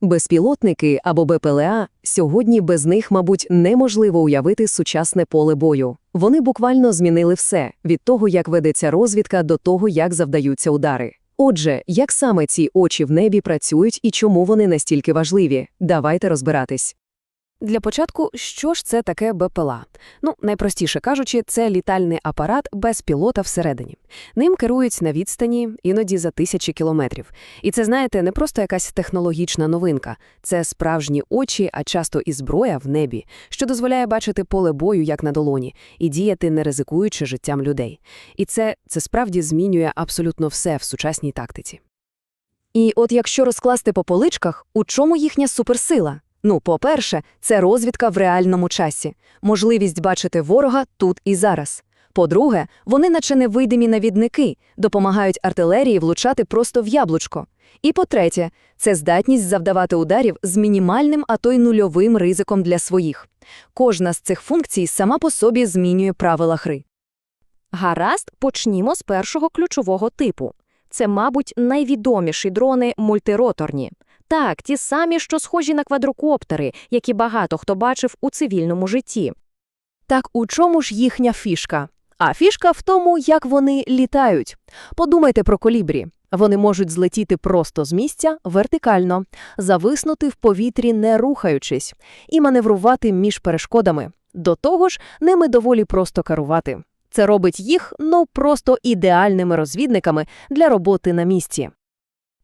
Безпілотники або БПЛА сьогодні без них, мабуть, неможливо уявити сучасне поле бою. Вони буквально змінили все від того, як ведеться розвідка, до того, як завдаються удари. Отже, як саме ці очі в небі працюють і чому вони настільки важливі? Давайте розбиратись. Для початку, що ж це таке БПЛА? Ну, найпростіше кажучи, це літальний апарат без пілота всередині. Ним керують на відстані, іноді за тисячі кілометрів. І це, знаєте, не просто якась технологічна новинка. Це справжні очі, а часто і зброя в небі, що дозволяє бачити поле бою як на долоні, і діяти, не ризикуючи життям людей. І це, це справді змінює абсолютно все в сучасній тактиці. І от якщо розкласти по поличках, у чому їхня суперсила? Ну, по-перше, це розвідка в реальному часі, можливість бачити ворога тут і зараз. По-друге, вони наче невидимі навідники, допомагають артилерії влучати просто в яблучко. І по-третє, це здатність завдавати ударів з мінімальним, а то й нульовим ризиком для своїх. Кожна з цих функцій сама по собі змінює правила гри. Гаразд, почнімо з першого ключового типу. Це, мабуть, найвідоміші дрони мультироторні. Так, ті самі, що схожі на квадрокоптери, які багато хто бачив у цивільному житті. Так у чому ж їхня фішка? А фішка в тому, як вони літають. Подумайте про колібрі. Вони можуть злетіти просто з місця вертикально, зависнути в повітрі, не рухаючись, і маневрувати між перешкодами. До того ж, ними доволі просто керувати. Це робить їх, ну, просто ідеальними розвідниками для роботи на місці.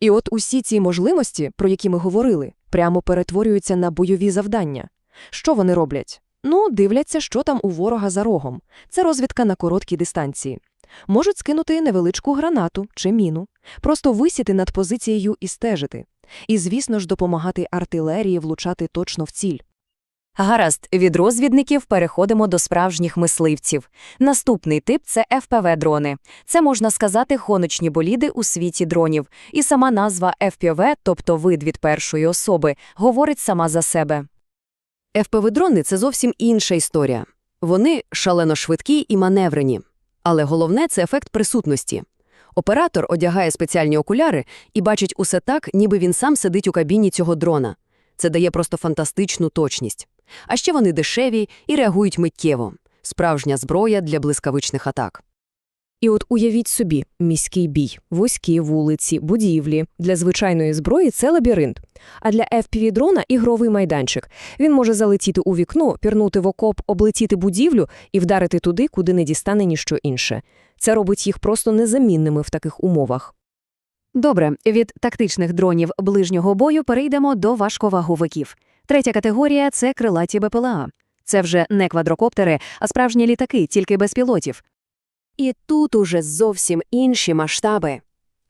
І от усі ці можливості, про які ми говорили, прямо перетворюються на бойові завдання. Що вони роблять? Ну, дивляться, що там у ворога за рогом. Це розвідка на короткій дистанції. Можуть скинути невеличку гранату чи міну, просто висіти над позицією і стежити. І, звісно ж, допомагати артилерії влучати точно в ціль. Гаразд, від розвідників переходимо до справжніх мисливців. Наступний тип це FPV-дрони. Це, можна сказати, гоночні боліди у світі дронів. І сама назва FPV, тобто вид від першої особи, говорить сама за себе. FPV-дрони – це зовсім інша історія. Вони шалено швидкі і маневрені. Але головне – це ефект присутності. Оператор одягає спеціальні окуляри і бачить усе так, ніби він сам сидить у кабіні цього дрона. Це дає просто фантастичну точність. А ще вони дешеві і реагують миттєво. Справжня зброя для блискавичних атак. І от уявіть собі, міський бій, вузькі вулиці, будівлі. Для звичайної зброї це лабіринт. А для FPV-дрона – ігровий майданчик. Він може залетіти у вікно, пірнути в окоп, облетіти будівлю і вдарити туди, куди не дістане ніщо інше. Це робить їх просто незамінними в таких умовах. Добре, від тактичних дронів ближнього бою перейдемо до важковаговиків. Третя категорія це крилаті БПЛА. Це вже не квадрокоптери, а справжні літаки, тільки без пілотів. І тут уже зовсім інші масштаби.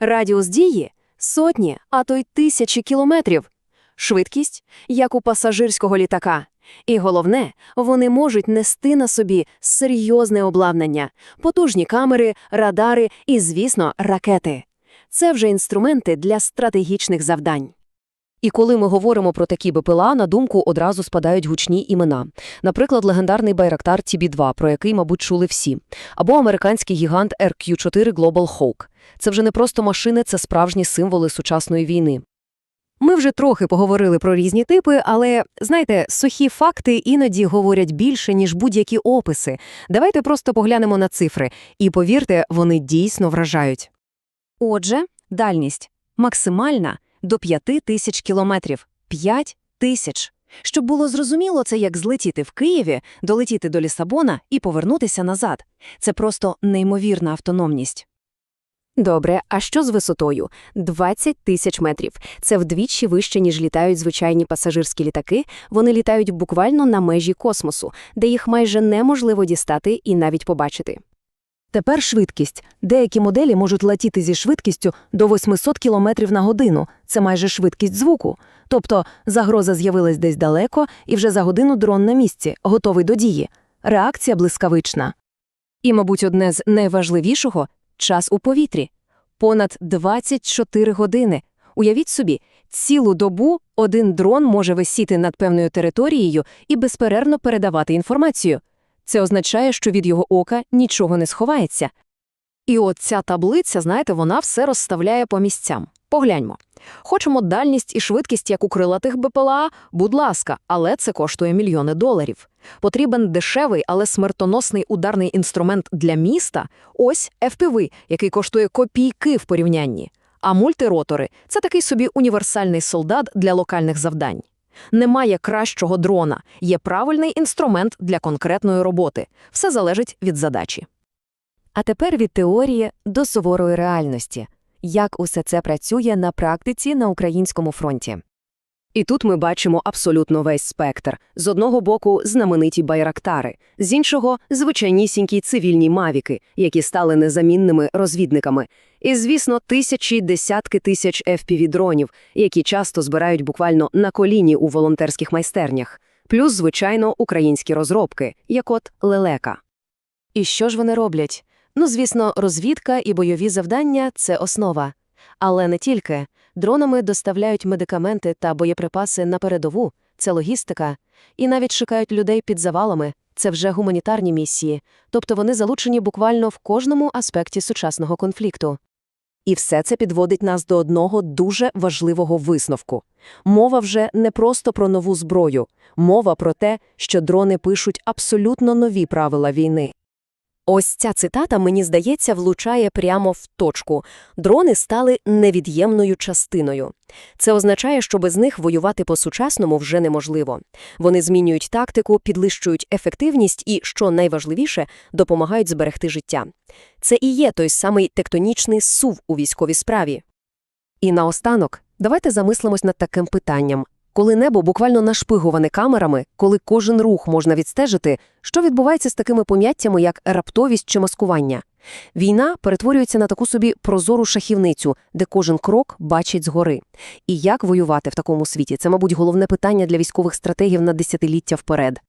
Радіус дії – сотні, а то й тисячі кілометрів. Швидкість – як у пасажирського літака. І головне, вони можуть нести на собі серйозне обладнання, потужні камери, радари і, звісно, ракети. Це вже інструменти для стратегічних завдань. І коли ми говоримо про такі БПЛА, на думку одразу спадають гучні імена. Наприклад, легендарний Байрактар TB-2, про який, мабуть, чули всі. Або американський гігант RQ-4 Global Hawk. Це вже не просто машини, це справжні символи сучасної війни. Ми вже трохи поговорили про різні типи, але, знаєте, сухі факти іноді говорять більше, ніж будь-які описи. Давайте просто поглянемо на цифри. І повірте, вони дійсно вражають. Отже, дальність максимальна до 5 тисяч кілометрів. 5 тисяч. Щоб було зрозуміло, це як злетіти в Києві, долетіти до Лісабона і повернутися назад. Це просто неймовірна автономність. Добре, а що з висотою? 20 тисяч метрів. Це вдвічі вище, ніж літають звичайні пасажирські літаки. Вони літають буквально на межі космосу, де їх майже неможливо дістати і навіть побачити. Тепер швидкість. Деякі моделі можуть летіти зі швидкістю до 800 км на годину. Це майже швидкість звуку. Тобто загроза з'явилась десь далеко, і вже за годину дрон на місці, готовий до дії. Реакція блискавична. І, мабуть, одне з найважливішого – час у повітрі. Понад 24 години. Уявіть собі, цілу добу один дрон може висіти над певною територією і безперервно передавати інформацію. Це означає, що від його ока нічого не сховається. І от ця таблиця, знаєте, вона все розставляє по місцям. Погляньмо. Хочемо дальність і швидкість, як у крилатих БПЛА? Будь ласка, але це коштує мільйони доларів. Потрібен дешевий, але смертоносний ударний інструмент для міста – ось FPV, який коштує копійки в порівнянні. А мультиротори – це такий собі універсальний солдат для локальних завдань. Немає кращого дрона, є правильний інструмент для конкретної роботи. Все залежить від задачі. А тепер від теорії до суворої реальності. Як усе це працює на практиці на українському фронті? І тут ми бачимо абсолютно весь спектр. З одного боку – знамениті байрактари, з іншого – звичайнісінькі цивільні мавіки, які стали незамінними розвідниками. І, звісно, тисячі, десятки тисяч FPV-дронів, які часто збирають буквально на коліні у волонтерських майстернях. Плюс, звичайно, українські розробки, як от лелека. І що ж вони роблять? Ну, звісно, розвідка і бойові завдання – це основа. Але не тільки. Дронами доставляють медикаменти та боєприпаси на передову – це логістика. І навіть шукають людей під завалами – це вже гуманітарні місії. Тобто вони залучені буквально в кожному аспекті сучасного конфлікту. І все це підводить нас до одного дуже важливого висновку. Мова вже не просто про нову зброю. Мова про те, що дрони пишуть абсолютно нові правила війни. Ось ця цитата, мені здається, влучає прямо в точку. Дрони стали невід'ємною частиною. Це означає, що без них воювати по-сучасному вже неможливо. Вони змінюють тактику, підвищують ефективність і, що найважливіше, допомагають зберегти життя. Це і є той самий тектонічний сув у військовій справі. І наостанок, давайте замислимось над таким питанням. Коли небо буквально нашпиговане камерами, коли кожен рух можна відстежити, що відбувається з такими поняттями, як раптовість чи маскування? Війна перетворюється на таку собі прозору шахівницю, де кожен крок бачить згори. І як воювати в такому світі? Це, мабуть, головне питання для військових стратегів на десятиліття вперед.